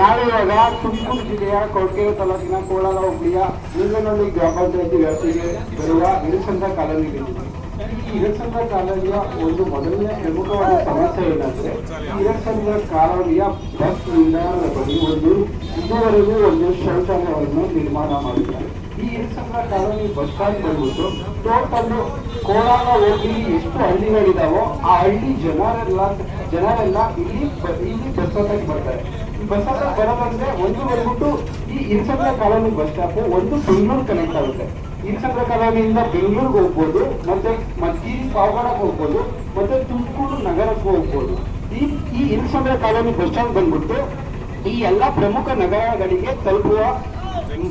ನಾಳೆ ಇವಾಗ ತುಮಕೂರು ಜಿಲ್ಲೆಯ ಕೊರಟಗೆರೆ ತಾಲೂಕಿನ ಕೋಲಾರ ಹೋಬಳಿಯ ನೀಲನಹಳ್ಳಿ ಗ್ರಾಮ ಪಂಚಾಯತಿ ವ್ಯಾಪ್ತಿಗೆ ಬರುವ ಇರಸಂದ್ರ ಕಾಲೋನಿಗಳಿದೆ ಈ ಇರಸಂದ್ರ ಕಾಲೋನಿಯ ಒಂದು ಮೊದಲನೇ ಪ್ರಮುಖವಾದ ಸಮಸ್ಯೆ ಏನಂದ್ರೆ, ಈ ಇರಸಂದ್ರ ಕಾಲೋನಿಯ ಬಸ್ ನಿಲ್ದಾಣದ ಬಳಿ ಒಂದು ಇದುವರೆಗೂ ಒಂದು ಶೌಚಾಲಯವನ್ನು ನಿರ್ಮಾಣ ಮಾಡಿದ್ದಾರೆ. ಈ ಇರಸಂದ್ರ ಕಾಲೋನಿ ಬಸ್ ಸ್ಟ್ಯಾಂಡ್ ಬಂದ್ಬಿಟ್ಟು ಟೋಟಲ್ ಕೋಲಾರ ಹೋಗಿ ಎಷ್ಟು ಹಳ್ಳಿಗಳಿದಾವೋ ಆ ಹಳ್ಳಿ ಜನರೆಲ್ಲ ಜನರೆಲ್ಲ ಇಲ್ಲಿ ಇಲ್ಲಿ ಬಸ್ ಸ್ಟ್ಯಾಂಡ್ ಬರ್ತಾರೆ. ಬಸ್ ಹತ್ರ ಬರೋದಂದ್ರೆ ಒಂದು ಬಂದ್ಬಿಟ್ಟು ಈ ಇನ್ಸಂದ್ರ ಕಾಲೋನಿ ಬಸ್ ಸ್ಟಾಪ್ ಒಂದು ಬೆಂಗಳೂರು ಕನೆಕ್ಟ್ ಆಗುತ್ತೆ. ಇನ್ಸಂದ್ರ ಕಾಲೋನಿಯಿಂದ ಬೆಂಗಳೂರಿಗೆ ಹೋಗ್ಬೋದು, ಮತ್ತೆ ಮದ್ಗಿರಿ ಪಾವಗಡಕ್ಕೆ ಹೋಗ್ಬೋದು, ಮತ್ತೆ ತುಮಕೂರು ನಗರಕ್ಕೆ ಹೋಗ್ಬೋದು. ಈ ಈ ಇನ್ಸಂದ್ರ ಕಾಲೋನಿ ಬಸ್ ಸ್ಟಾಂಡ್ ಬಂದ್ಬಿಟ್ಟು ಈ ಎಲ್ಲ ಪ್ರಮುಖ ನಗರಗಳಿಗೆ ತಲುಪುವ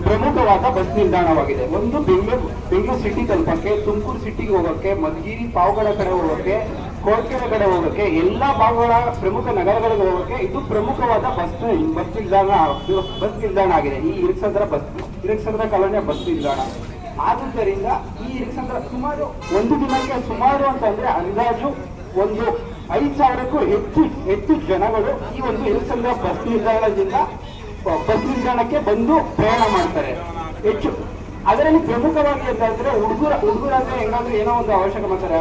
ಪ್ರಮುಖವಾದ ಬಸ್ ನಿಲ್ದಾಣವಾಗಿದೆ. ಒಂದು ಬೆಂಗಳೂರು ಬೆಂಗಳೂರು ಸಿಟಿ ತಲುಪಕ್ಕೆ, ತುಮಕೂರು ಸಿಟಿಗೆ ಹೋಗೋಕ್ಕೆ ಮಧುಗಿರಿ ಪಾವಗಡ ಕಡೆ ಹೋಗೋಕ್ಕೆ ಕೋರ್ಕೆರೆ ಕಡೆ ಹೋಗೋಕ್ಕೆ ಎಲ್ಲ ಭಾಗಗಳ ಪ್ರಮುಖ ನಗರಗಳಿಗೆ ಹೋಗೋಕ್ಕೆ ಇದು ಪ್ರಮುಖವಾದ ಬಸ್ ಬಸ್ ನಿಲ್ದಾಣ ಬಸ್ ನಿಲ್ದಾಣ ಆಗಿದೆ. ಈ ಇರಿಸಂದ್ರ ಬಸ್ ಇರಿಸಂದ್ರ ಕಾಲೋನಿಯ ಬಸ್ ನಿಲ್ದಾಣ. ಆದುದರಿಂದ ಈ ಇರಿಸಂದ್ರ ಸುಮಾರು ಒಂದು ದಿನಕ್ಕೆ ಸುಮಾರು ಅಂತಂದ್ರೆ ಅಂದಾಜು ಒಂದು ಐದು ಸಾವಿರಕ್ಕೂ ಹೆಚ್ಚು ಹೆಚ್ಚು ಜನಗಳು ಈ ಒಂದು ಇರಿಸಂದ್ರ ಬಸ್ ನಿಲ್ದಾಣದಿಂದ ಬಸ್ ನಿಲ್ದಾಣಕ್ಕೆ ಬಂದು ಪ್ರಯಾಣ ಮಾಡ್ತಾರೆ. ಹೆಚ್ಚು. ಅದರಲ್ಲಿ ಪ್ರಮುಖವಾಗಿ ಅಂತಂದ್ರೆ ಹುಡುಗರ ಹುಡುಗರಾದ್ರೆ ಹೆಂಗಾದ್ರೂ ಏನೋ ಒಂದು ಅವಶ್ಯಕ ಮಾಡ್ತಾರೆ.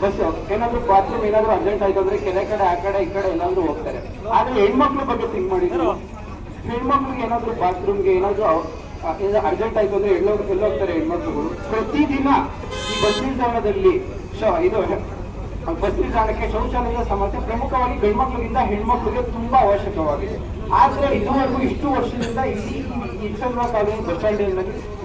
ಬಸ್ ಏನಾದ್ರು ಬಾತ್ರೂಮ್ ಏನಾದ್ರು ಅರ್ಜೆಂಟ್ ಆಯ್ತು ಅಂದ್ರೆ ಕೆರೆ ಕಡೆ ಆ ಕಡೆ ಈ ಕಡೆ ಎಲ್ಲಾದ್ರೂ ಹೋಗ್ತಾರೆ. ಆದ್ರೆ ಹೆಣ್ಮಕ್ಳ ಬಗ್ಗೆ ತಿಂಕ್ ಮಾಡಿದ್ರು ಹೆಣ್ಮಕ್ಳಿಗೆ ಏನಾದ್ರು ಬಾತ್ರೂಮ್ಗೆ ಏನಾದ್ರು ಅರ್ಜೆಂಟ್ ಆಯ್ತು ಅಂದ್ರೆ ಎಲ್ಲೋ ಎಲ್ಲೋಗ್ತಾರೆ ಹೆಣ್ಮಕ್ಳುಗಳು ಪ್ರತಿದಿನ ಈ ಬಸ್ ನಿಲ್ದಾಣದಲ್ಲಿ ಶ- ಇದು ಬಸ್ ನಿಲ್ದಾಣಕ್ಕೆ ಶೌಚಾಲಯದ ಸಮಸ್ಯೆ ಪ್ರಮುಖವಾಗಿ ಗಂಡ್ಮಕ್ಳಿಗಿಂತ ಹೆಣ್ಮಕ್ಳಿಗೆ ತುಂಬಾ ಅವಶ್ಯಕವಾಗಿದೆ. ಆದ್ರೆ ಇದುವರೆಗೂ ಇಷ್ಟು ವರ್ಷದಿಂದ ಇಲ್ಲಿ ಇನ್ಸಲ್ವಾ ಕಾಲೋನಿ ಬಸ್ ಸ್ಟ್ಯಾಂಡ್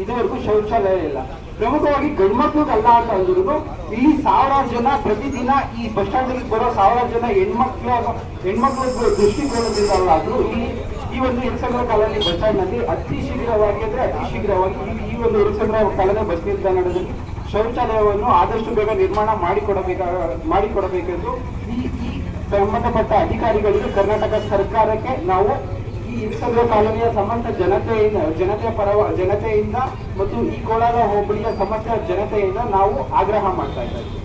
ಇದುವರೆಗೂ ಶೌಚಾಲಯ ಇಲ್ಲ. ಪ್ರಮುಖವಾಗಿ ಗಂಡ್ಮಕ್ಳಿಗಲ್ಲ ಅಂತ ಅಂದ್ರು ಇಲ್ಲಿ ಸಾವಿರಾರು ಜನ ಪ್ರತಿದಿನ ಈ ಬಸ್ ಸ್ಟ್ಯಾಂಡ್ ಬರೋ ಸಾವಿರಾರು ಜನ ಹೆಣ್ಮಕ್ಳ ಹೆಣ್ಮಕ್ಳ ದೃಷ್ಟಿಕೋನದಿಂದ ಆದ್ರೂ ಇಲ್ಲಿ ಈ ಒಂದು ಇರಿಸಂದ್ರ ಕಾಲೋನಿ ಬಸ್ ಸ್ಟ್ಯಾಂಡ್ನಲ್ಲಿ ಅತಿ ಶೀಘ್ರವಾಗಿ ಅಂದ್ರೆ ಅತಿ ಶೀಘ್ರವಾಗಿ ಈ- ಈ ಒಂದು ಇರಿಸಂದ್ರ ಕಾಲೋನಿ ಬಸ್ ನಿಲ್ದಾಣದಲ್ಲಿ ಶೌಚಾಲಯವನ್ನು ಆದಷ್ಟು ಬೇಗ ನಿರ್ಮಾಣ ಮಾಡಿಕೊಡಬೇಕ, ಮಾಡಿಕೊಡಬೇಕೆಂದು ಈ ಈ ಸಂಬಂಧಪಟ್ಟ ಅಧಿಕಾರಿಗಳಿಗೆ ಕರ್ನಾಟಕ ಸರ್ಕಾರಕ್ಕೆ ನಾವು ಈ ಇರಿಸಂದ್ರ ಕಾಲೋನಿಯ ಸಮಸ್ತ ಜನತೆಯಿಂದ, ಜನತೆಯ ಪರವ, ಜನತೆಯಿಂದ ಮತ್ತು ಈ ಕೋಲಾರ ಹೋಬಳಿಯ ಸಮಸ್ತ ಜನತೆಯಿಂದ ನಾವು ಆಗ್ರಹ ಮಾಡ್ತಾ ಇದ್ದೇವೆ.